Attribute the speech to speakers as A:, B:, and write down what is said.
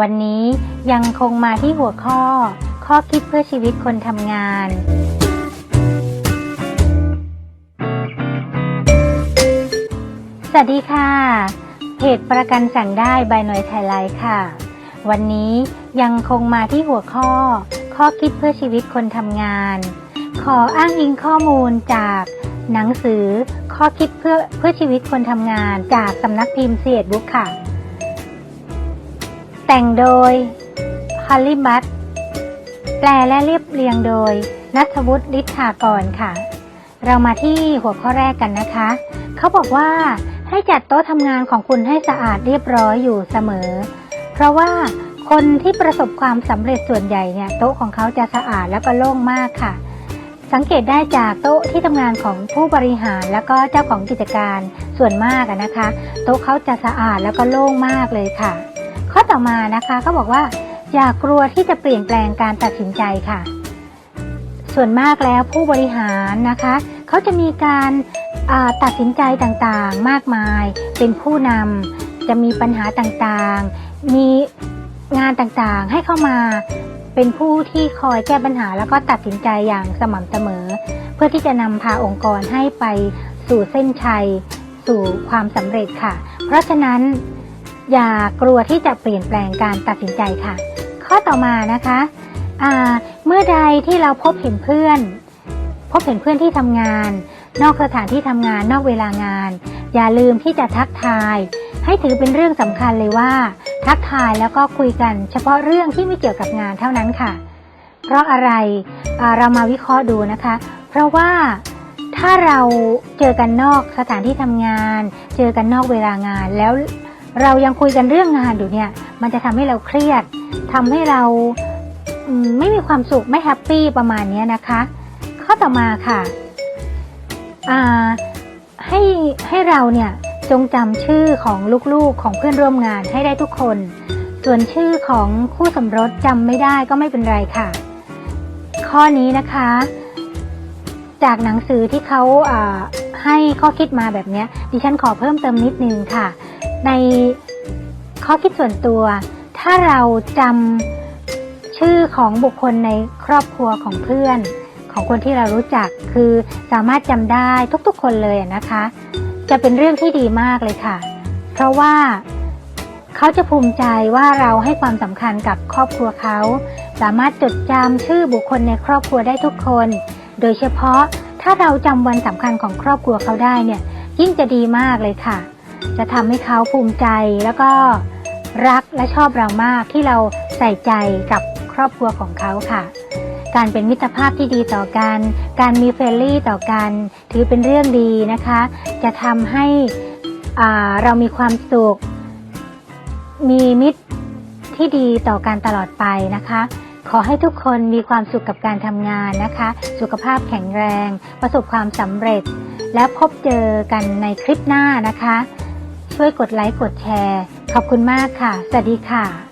A: วันนี้ยังคงมาที่หัวข้อ ข้อคิดเพื่อชีวิตคนทำงาน สวัสดีค่ะ เพจประกันสั่งได้บายหน่วยไทยไลท์ค่ะ วันนี้ยังคงมาที่หัวข้อ ข้อคิดเพื่อชีวิตคนทำงาน ขออ้างอิงข้อมูลจาก หนังสือข้อคิดเพื่อเพื่อชีวิตคนทำงาน จากสำนักพิมพ์เสียดบุ๊กค่ะ แต่งโดยฮอลลี่บัตแปลและเรียบเรียงโดย นัทวุฒิฤทธากรค่ะ เรามาที่หัวข้อแรกกันนะคะ เขาบอกว่าให้จัดโต๊ะทำงานของคุณให้สะอาดเรียบร้อยอยู่เสมอ เพราะว่าคนที่ประสบความสำเร็จส่วนใหญ่เนี่ยโต๊ะของเขาจะสะอาดแล้วก็โล่งมากค่ะ สังเกตได้จากโต๊ะที่ทำงานของผู้บริหารแล้วก็เจ้าของกิจการส่วนมากนะคะ โต๊ะเขาจะสะอาดแล้วก็โล่งมากเลยค่ะ ข้อต่อมานะคะเขาบอกว่า อย่ากลัวที่จะเปลี่ยนแปลงการตัดสินใจค่ะ ส่วนมากแล้วผู้บริหารนะคะเขาจะมีการาตัดสินใจต่างๆ มากมาย เป็นผู้นำจะมีปัญหาต่างๆ มีงานต่างๆให้เข้ามาเป็นผู้ที่คอยแก้ปัญหาแล้วก็ตัดสินใจอย่างสม่ำเสมอ เพื่อที่จะนำพาองค์กรให้ไปสู่เส้นชัย สู่ความสำเร็จค่ะ เพราะฉะนั้น อย่ากลัวที่จะเปลี่ยนแปลงการตัดสินใจค่ะ ข้อต่อมานะคะเมื่อใดที่เราพบเห็นเพื่อน พบเห็นเพื่อนที่ทำงาน นอกสถานที่ทำงานนอกเวลางาน อย่าลืมที่จะทักทาย ให้ถือเป็นเรื่องสำคัญเลยว่า ทักทายแล้วก็คุยกัน เฉพาะเรื่องที่ไม่เกี่ยวกับงานเท่านั้นค่ะ เพราะอะไรเรามาวิเคราะห์ดูนะคะ เพราะว่าถ้าเราเจอกันนอกสถานที่ทำงาน เจอกันนอกเวลางานแล้ว เรายังคุยกันเรื่องงานอยู่เนี่ย มันจะทำให้เราเครียดทำให้เราไม่มีความสุขไม่แฮปปี้ประมาณนี้นะคะ ข้อต่อมาค่ะให้ให้เราเนี่ยจงจำชื่อของลูกๆของเพื่อนร่วมงานให้ได้ทุกคน ส่วนชื่อของคู่สมรสจำไม่ได้ก็ไม่เป็นไรค่ะ ข้อนี้นะคะ จากหนังสือที่เขาให้ข้อคิดมาแบบนี้ดิฉันขอเพิ่มเติมนิดนึงค่ะ ในข้อคิดส่วนตัว ถ้าเราจำชื่อของบุคคลในครอบครัวของเพื่อน ของคนที่เรารู้จักคือสามารถจำได้ทุกๆคนเลยนะคะ จะเป็นเรื่องที่ดีมากเลยค่ะ เพราะว่าเขาจะภูมิใจว่าเราให้ความสำคัญกับครอบครัวเขา สามารถจดจำชื่อบุคคลในครอบครัวได้ทุกคน โดยเฉพาะถ้าเราจำวันสำคัญของครอบครัวเขาได้เนี่ยยิ่งจะดีมากเลยค่ะ จะทำให้เขาภูมิใจแล้วก็รักและชอบเรามากที่เราใส่ใจกับครอบครัวของเขาค่ะ การเป็นมิตรภาพที่ดีต่อกัน การมีเฟรนลี่ต่อกัน ถือเป็นเรื่องดีนะคะ จะทำให้เรามีความสุข มีมิตรที่ดีต่อกันตลอดไปนะคะ ขอให้ทุกคนมีความสุขกับการทำงานนะคะ สุขภาพแข็งแรง ประสบความสำเร็จ และพบเจอกันในคลิปหน้านะคะ ช่วยกดไลค์กดแชร์ ขอบคุณมากค่ะ สวัสดีค่ะ